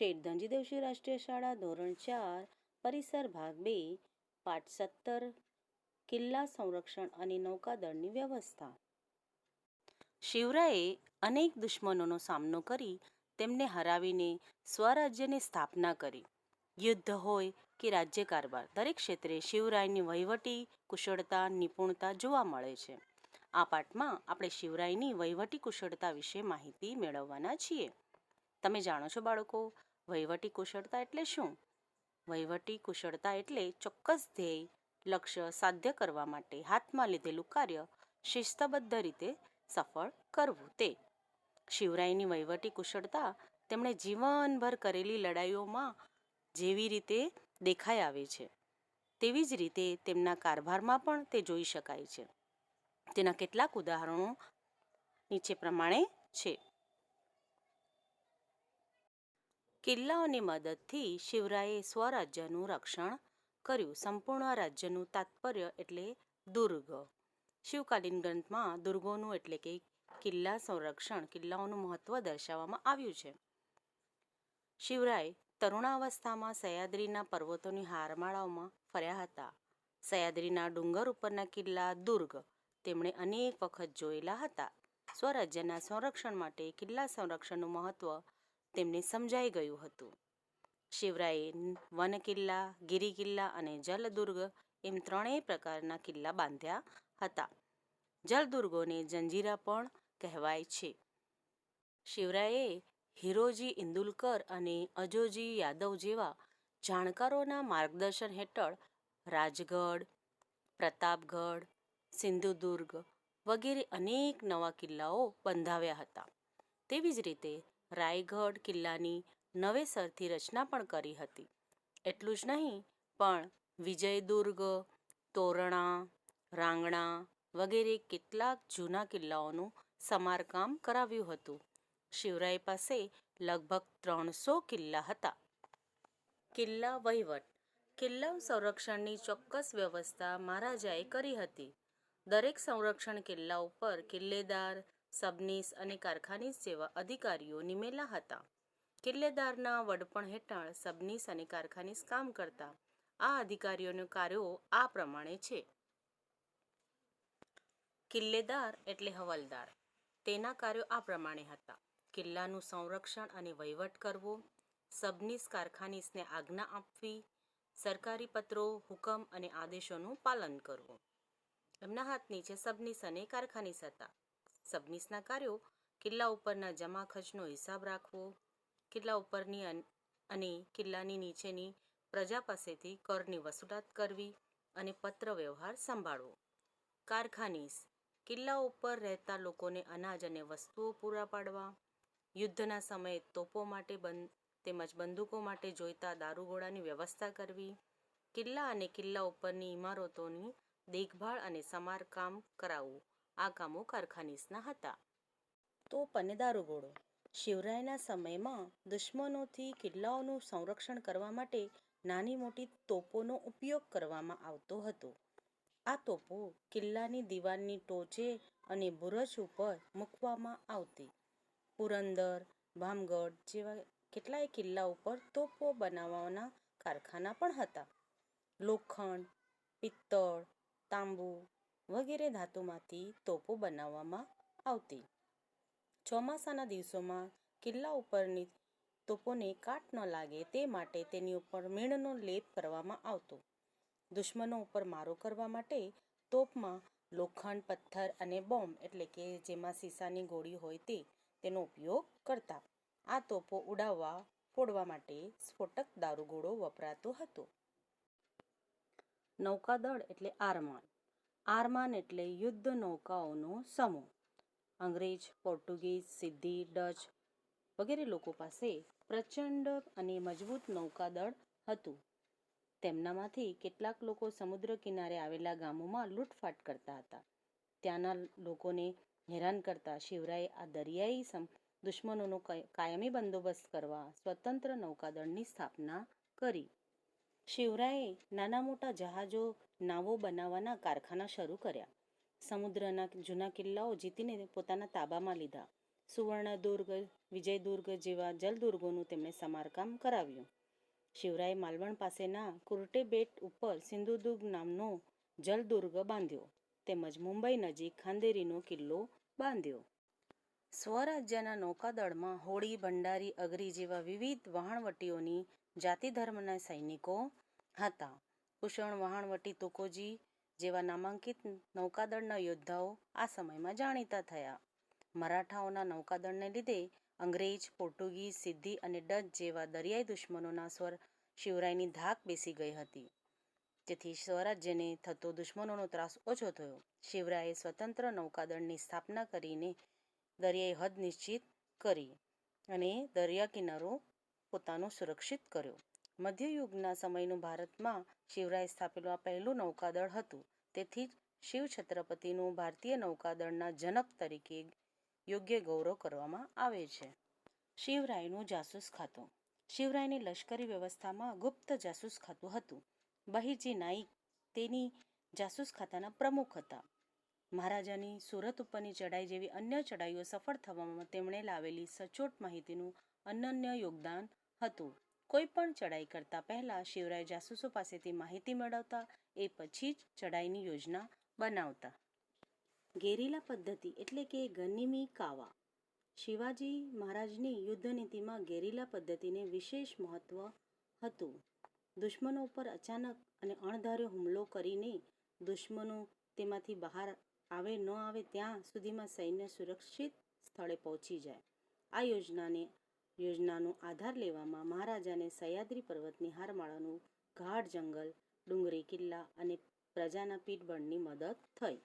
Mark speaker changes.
Speaker 1: શેઠ ધનજીદેવશી રાષ્ટ્રીય શાળા ધોરણ ચાર, પરિસર ભાગ બે, પાઠ સત્તર, કિલ્લા સંરક્ષણ અને નૌકાદળની વ્યવસ્થા. શિવરાએ અનેક દુશ્મનોનો સામનો કરી તેમને હરાવીને સ્વરાજ્યની સ્થાપના કરી. યુદ્ધ હોય કે રાજ્ય કારભાર, દરેક ક્ષેત્રે શિવરાયની વહીવટી, કુશળતા, નિપુણતા જોવા મળે છે. આ પાઠમાં આપણે શિવરાયની વહીવટી કુશળતા વિશે માહિતી મેળવવાના છીએ. તમે જાણો છો બાળકો વહીવટી કુશળતા એટલે શું? વહીવટી કુશળતા એટલે ચોક્કસ ધ્યેય, લક્ષ્ય સાધ્ય કરવા માટે હાથમાં લીધેલું કાર્ય શિસ્તબદ્ધ રીતે સફળ કરવું તે. શિવરાયની વહીવટી કુશળતા તેમણે જીવનભર કરેલી લડાઈઓમાં જેવી રીતે દેખાઈ આવે છે, તેવી જ રીતે તેમના કારભારમાં પણ તે જોઈ શકાય છે. તેના કેટલાક ઉદાહરણો નીચે પ્રમાણે છે. કિલ્લાઓની મદદથી શિવરાયે સ્વરાજ્યનું રક્ષણ કર્યું. સંપૂર્ણ રાજ્યનું તાત્પર્ય એટલે દુર્ગ. શિવકાલીન ગ્રંથમાં દુર્ગોનું એટલે કે કિલ્લા સંરક્ષણ, કિલ્લાઓનું મહત્વ દર્શાવવામાં આવ્યું છે. શિવરાય તરુણાવસ્થામાં સહ્યાદ્રીના પર્વતોની હારમાળાઓમાં ફર્યા હતા. સહ્યાદ્રીના ડુંગર ઉપરના કિલ્લા દુર્ગ. તેમણે અનેક વખત જોયેલા હતા. સ્વરાજ્યના સંરક્ષણ માટે કિલ્લા સંરક્ષણનું મહત્વ તેમને સમજાઈ ગયું હતું. શિવરાએ વન કિલ્લા, ગિરી કિલ્લા અને જલદુર્ગ એમ ત્રણેય પ્રકારના કિલ્લા બાંધ્યા હતા. જલદુર્ગોને જંજીરા પણ કહેવાય છે. શિવરાએ હિરોજી ઇન્દુલકર અને અજોજી યાદવ જેવા જાણકારોના માર્ગદર્શન હેઠળ રાજગઢ, પ્રતાપગઢ, સિંધુદુર્ગ વગેરે અનેક નવા કિલ્લાઓ બંધાવ્યા હતા. તેવી જ રીતે રાયગઢ કિલ્લાની નવેસરથી રચના પણ કરી હતી. એટલું જ નહીં, પણ વિજયદુર્ગ, તોરણા, રાંગણા વગેરે કેટલાક જૂના કિલ્લાઓનું સમારકામ કરાવ્યું હતું. શિવરાય પાસે લગભગ ત્રણસો કિલ્લા હતા. કિલ્લા વહીવટ. કિલ્લા સંરક્ષણની ચોક્કસ વ્યવસ્થા મહારાજાએ કરી હતી. દરેક સંરક્ષણ કિલ્લા ઉપર કિલ્લેદાર સબનીસ અને કારખાનીસ જેવા અધિકારીઓ નિમેલા હતા. કિલ્લેદારના વડપણ હેઠળ સબનીસ અને કારખાનીસ કામ કરતા આ અધિકારીઓના કાર્યો આ પ્રમાણે છે. કિલ્લેદાર એટલે હવાલદાર. તેના કાર્યો આ પ્રમાણે હતા. કિલ્લાનું સંરક્ષણ અને વહીવટ કરવો, સબનીસ કારખાનીસને આજ્ઞા આપવી, સરકારી પત્રો, હુકમ અને આદેશોનું પાલન કરવું. એમના હાથ નીચે સબનીસ અને કારખાનીસ હતા. સબનીસના કાર્યો? કિલ્લા ઉપરના જમા ખર્ચનો હિસાબ રાખવો? કિલ્લા ઉપરની અને કિલ્લાની નીચેની પ્રજા પાસેથી કરની વસૂલાત કરવી અને પત્ર વ્યવહાર સંભાળવો. કારખાનીસ. કિલ્લા ઉપર રહેતા લોકોને અનાજ અને વસ્તુઓ પૂરા પાડવા. યુદ્ધના સમયે તોપો માટે બંધ તેમજ બંદૂકો માટે જોઈતા દારૂગોળાની વ્યવસ્થા કરવી. કિલ્લા અને કિલ્લા ઉપરની ઇમારતોની દેખભાળ અને સમારકામ કરાવવું. આ કામો કારખાનીસના હતા. તો પનેદારો દારૂગોળો શિવરાયના સમયમાં દુશ્મનોથી કિલ્લાઓનું સંરક્ષણ કરવા માટે નાની મોટી તોપોનો ઉપયોગ કરવામાં આવતો હતો. આ તોપો કિલ્લાની દિવાલની ટોચે અને બુરજ ઉપર મૂકવામાં આવતી. પુરંદર, ભામગઢ જેવા કેટલાય કિલ્લા ઉપર તોપો બનાવવાના કારખાના પણ હતા. લોખંડ, પિત્તળ, તાંબુ વગેરે ધાતુમાંથી તોપો બનાવવામાં આવતી. ચોમાસાના દિવસોમાં કિલ્લા ઉપરની તોપોને કાટ ન લાગે તે માટે તેની ઉપર મીણનો લેપ કરવામાં આવતો. દુશ્મનો ઉપર મારો કરવા માટે તોપમાં લોખંડ, પથ્થર અને બોમ્બ એટલે કે જેમાં સીસાની ગોળી હોય તે તેનો ઉપયોગ કરતા. આ તોપો ઉડાવવા, ફોડવા માટે સ્ફોટક દારૂગોળો વપરાતો હતો. નૌકાદળ એટલે આરમાન આરમાન એટલે યુદ્ધ નૌકાઓનો સમૂહ. અંગ્રેજ, પોર્ટુગીઝ, સિદ્ધી, ડચ વગેરે લોકો પાસે પ્રચંડ અને મજબૂત નૌકાદળ હતું. તેમનામાંથી કેટલાક લોકો સમુદ્ર કિનારે આવેલા ગામોમાં લૂંટફાટ કરતા હતા. ત્યાંના લોકોને હેરાન કરતા શિવરાએ આ દરિયાઈ દુશ્મનોનો કાયમી બંદોબસ્ત કરવા સ્વતંત્ર નૌકાદળની સ્થાપના કરી. શિવરાએ નાના મોટા જહાજો નાવો બનાવવાના કારખાના શરૂ કર્યા. સમુદ્રના જૂના કિલ્લાઓ જીતીને પોતાના તાબામાં લીધા. સુવર્ણદુર્ગ, વિજયદુર્ગ જેવા જલદુર્ગોનું તેમણે સમારકામ કરાવ્યું. શિવરાએ માલવણ પાસેના કુર્ટે બેટ ઉપર સિંધુદુર્ગ નામનો જલદુર્ગ બાંધ્યો. તેમજ મુંબઈ નજીક ખાંદેરીનો કિલ્લો બાંધ્યો. સ્વરાજ્યના નૌકાદળમાં હોળી, ભંડારી અગરી જેવા વિવિધ વહાણવટીઓની જાતિ ધર્મના સૈનિકો હતા. કુષણ વહાણવટી તુકોજી જેવા નામાંકિત નૌકાદળના યોદ્ધાઓ આ સમયમાં જાણીતા થયા. મરાઠાઓના નૌકાદળને લીધે અંગ્રેજ, પોર્ટુગીઝ, સિદ્ધિ અને ડચ જેવા દરિયાઈ દુશ્મનોના સ્વર શિવરાયની ધાક બેસી ગઈ હતી. જેથી સ્વરાજ્યને થતો દુશ્મનોનો ત્રાસ ઓછો થયો. શિવરાયે સ્વતંત્ર નૌકાદળની સ્થાપના કરીને દરિયાઈ હદ નિશ્ચિત કરી અને દરિયા કિનારો પોતાનો સુરક્ષિત કર્યો. મધ્યયુગના સમયનું ભારતમાં શિવરાય સ્થાપેલું આ પહેલું નૌકાદળ હતું. તેથી જ શિવ છત્રપતિનું ભારતીય નૌકાદળના જનક તરીકે યોગ્ય ગૌરવ કરવામાં આવે છે. શિવરાયનું જાસૂસ ખાતું. શિવરાયની લશ્કરી વ્યવસ્થામાં ગુપ્ત જાસૂસ ખાતું હતું. બહિરજી નાઈક તેની જાસૂસ ખાતાના પ્રમુખ હતા. મહારાજાની સુરત ઉપરની ચડાઈ જેવી અન્ય ચડાઈઓ સફળ થવામાં તેમણે લાવેલી સચોટ માહિતીનું અનન્ય યોગદાન હતું. કોઈ પણ ચડાઈ કરતા પહેલા શિવરાય જાસૂસો પાસેથી માહિતી મેળવતા એ પછી જ ચડાઈની યોજના બનાવતા. ગેરીલા પદ્ધતિ એટલે કે ગનિમી કાવા. શિવાજી મહારાજની યુદ્ધનીતિમાં ગેરીલા પદ્ધતિને વિશેષ મહત્વ હતું. દુશ્મનો ઉપર અચાનક અને અણધાર્યો હુમલો કરીને દુશ્મનો તેમાંથી બહાર આવે ન આવે ત્યાં સુધીમાં સૈન્ય સુરક્ષિત સ્થળે પહોંચી જાય. આ યોજનાને, યોજનાનો આધાર લેવામાં મહારાજાને સહ્યાદ્રી પર્વતની હારમાળાનું ગાઢ જંગલ, ડુંગરી કિલ્લા અને પ્રજાના પીઠબળની મદદ થઈ.